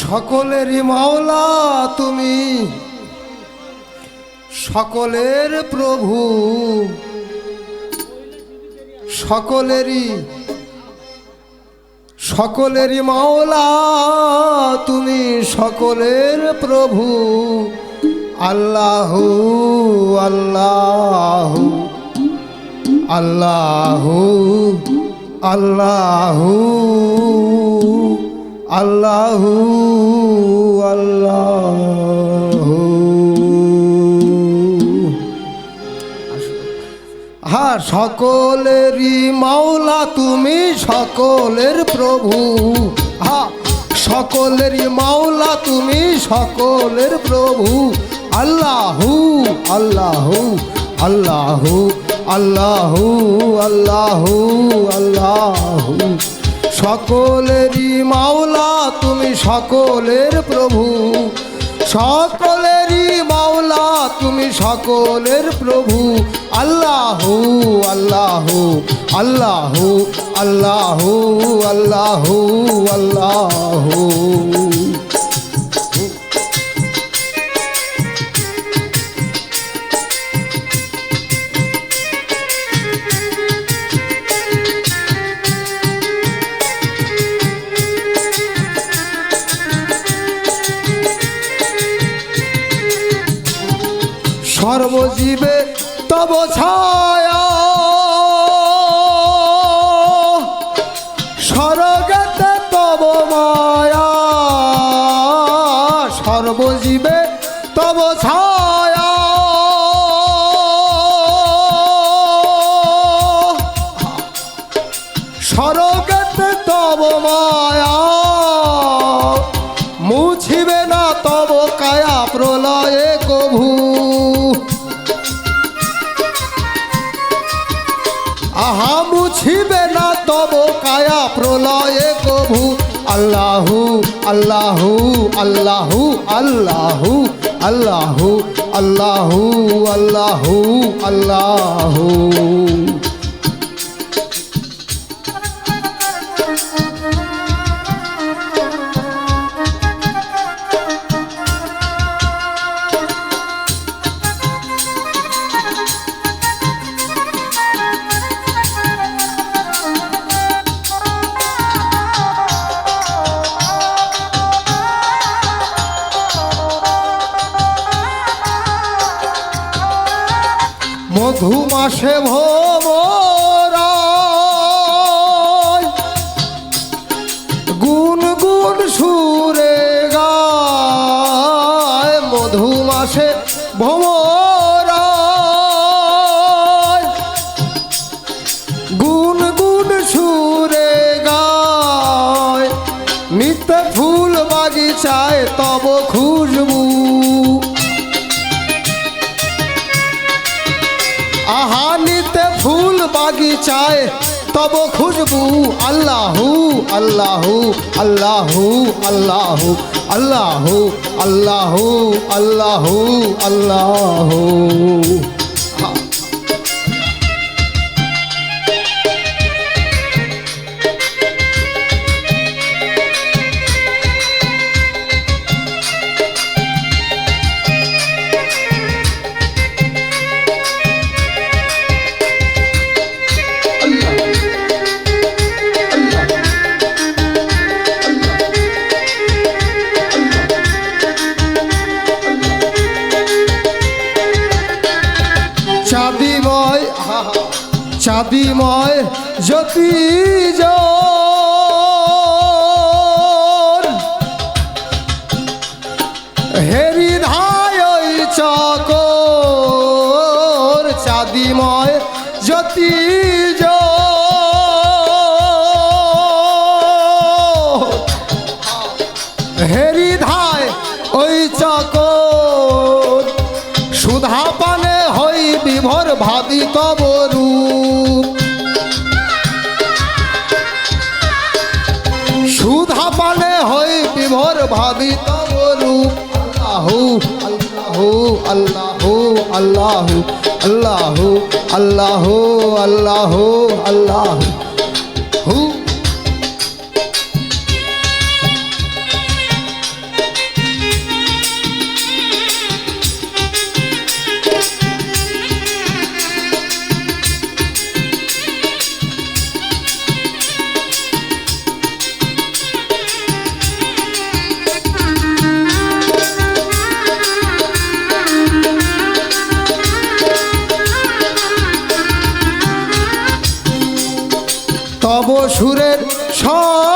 সকলেরই মাওলা তুমি। সকলের প্রভু। সকলেরই সকলেরই মাওলা তুমি, সকলের প্রভু। আল্লাহু আল্লাহু আল্লাহু আল্লাহু। আল্লাহু আল্লাহু। হ্যাঁ সকলেরই মাওলা, তুমি সকলের প্রভু। হ্যাঁ সকলেরই মাওলা, তুমি সকলের প্রভু। আল্লাহু আল্লাহু আল্লাহু আল্লাহু আল্লাহু আল্লাহু। সকলেরই মাওলা, তুমি সকলের প্রভু। সকলেরই মাওলা, তুমি সকলের প্রভু। আল্লাহ আল্লাহ আল্লাহ আল্লাহ আল্লাহ, আল্লাহু। সর্বজীবে তব ছায়া। স্বর্গতে তব মায়া। সর্বজীবে তব ছায়া। স্বর্গতে তব মায়া। মুছিবে না তব কায়া প্রলয়ে কভু। আহা মুছিবে না তব কায়া প্রলয়ে কভু আল্লাহু আল্লাহু আল্লাহু আল্লাহু আল্লাহু আল্লাহু আল্লাহু আল্লাহু মধু মাসে ভোমরা গুন গুন সুরে গায় মধু মাসে ভোমরা গুন গুন সুরে গায় নিত্য ফুল বাগিচায় তব খুশবু বাগিচায় তব খুশবু আল্লাহু আল্লাহু আল্লাহু আল্লাহু আল্লাহু আল্লাহু আল্লাহু আল্লাহু। চাঁদিময় জ্যোতি হেরি ধায় চকর, চাঁদিময় জ্যোতি হেরি ধায় ওই চকর সুধা পানে হই বিভোর ভাবি তবরু বিভোর ভাবি তবরু আল্লাহু আল্লাহ আল্লাহ আল্লাহ আল্লাহু আল্লাহ আল্লাহ আল্লাহু। অসুরের সব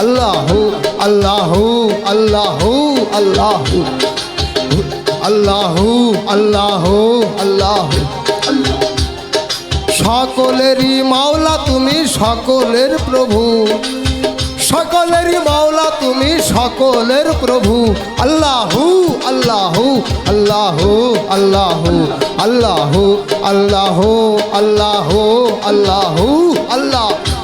আল্লাহু আল্লাহু আল্লাহু আল্লাহু আল্লাহু আল্লাহু আল্লাহু সকলেরই মাওলা তুমি সকলের প্রভু সকলেরই মাওলা তুমি সকলের প্রভু আল্লাহু আল্লাহু আল্লাহু আল্লাহু আল্লাহু আল্লাহু আল্লাহু আল্লাহু আল্লাহ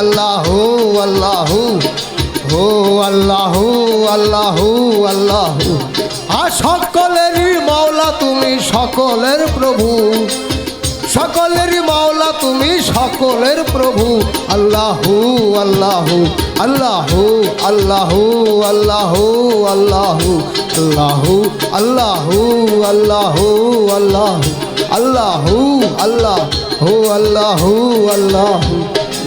আল্লাহু আল্লাহু আল্লাহু হো আল্লাহু আল্লাহু আল্লাহু আর সকলেরই মাওলা তুমি সকলের প্রভু সকলেরই মাওলা তুমি সকলের প্রভু আল্লাহু আল্লাহু আল্লাহু আল্লাহু আল্লাহু আল্লাহু আল্লাহু আল্লাহু আল্লাহু আল্লাহু আল্লাহু আল্লাহু আল্লাহু আল্লাহু